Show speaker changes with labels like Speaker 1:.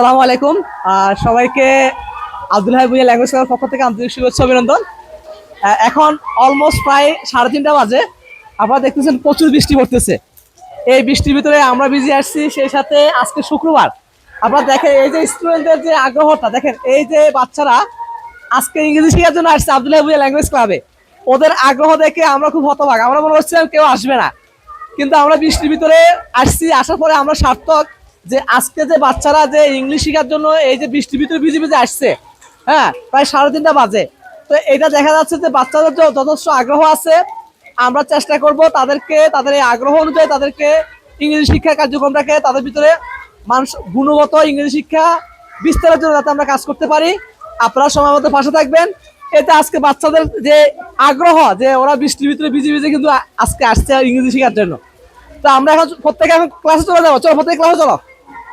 Speaker 1: আসসালামু আলাইকুম। আর সবাইকে আব্দুল ভুইয়া ল্যাঙ্গুয়েজ ক্লাবের পক্ষ থেকে আন্তরিক শুভেচ্ছা অভিনন্দন। এখন অলমোস্ট প্রায় সাড়ে তিনটা বাজে। আপনারা দেখতেছেন প্রচুর বৃষ্টি পড়তেছে। এই বৃষ্টির ভিতরে আমরা বিজি আসছি সেই সাথে আজকে শুক্রবার। আপনারা দেখেন, এই যে স্টুডেন্টদের যে আগ্রহটা, দেখেন, এই যে বাচ্চারা আজকে ইংরেজি শেখার জন্য আসছে আব্দুল ভুইয়া ল্যাঙ্গুয়েজ ক্লাবে। ওদের আগ্রহ দেখে আমরা খুব হতবাক। আমরা মনে হচ্ছিলাম কেউ আসবে না। কিন্তু আমরা বৃষ্টির ভিতরে আসছি, আসার পরে আমরা সার্থক যে আজকে যে বাচ্চারা যে ইংলিশ শেখার জন্য এই যে বৃষ্টির ভিতরে ভিজে ভিজে আসছে হ্যাঁ প্রায় সাড়ে তিনটা বাজে। তো এটা দেখা যাচ্ছে যে বাচ্চাদের যথেষ্ট আগ্রহ আছে, আমরা চেষ্টা করব তাদেরকে, তাদের এই আগ্রহ অনুযায়ী তাদেরকে ইংরেজি শিক্ষা কার্যক্রমটাকে তাদের ভিতরে মানুষ গুণগত ইংরেজি শিক্ষা বিস্তারের জন্য যাতে আমরা কাজ করতে পারি। আপনারা সময় মতো পাশে থাকবেন। এতে আজকে বাচ্চাদের যে আগ্রহ, যে ওরা বৃষ্টির ভিতরে ভিজে ভিজে কিন্তু আজকে আসছে ইংরেজি শেখার জন্য। তো আমরা এখন প্রত্যেকে এখন ক্লাসে চলে যাব। চলো, প্রত্যেকে ক্লাসে চলো।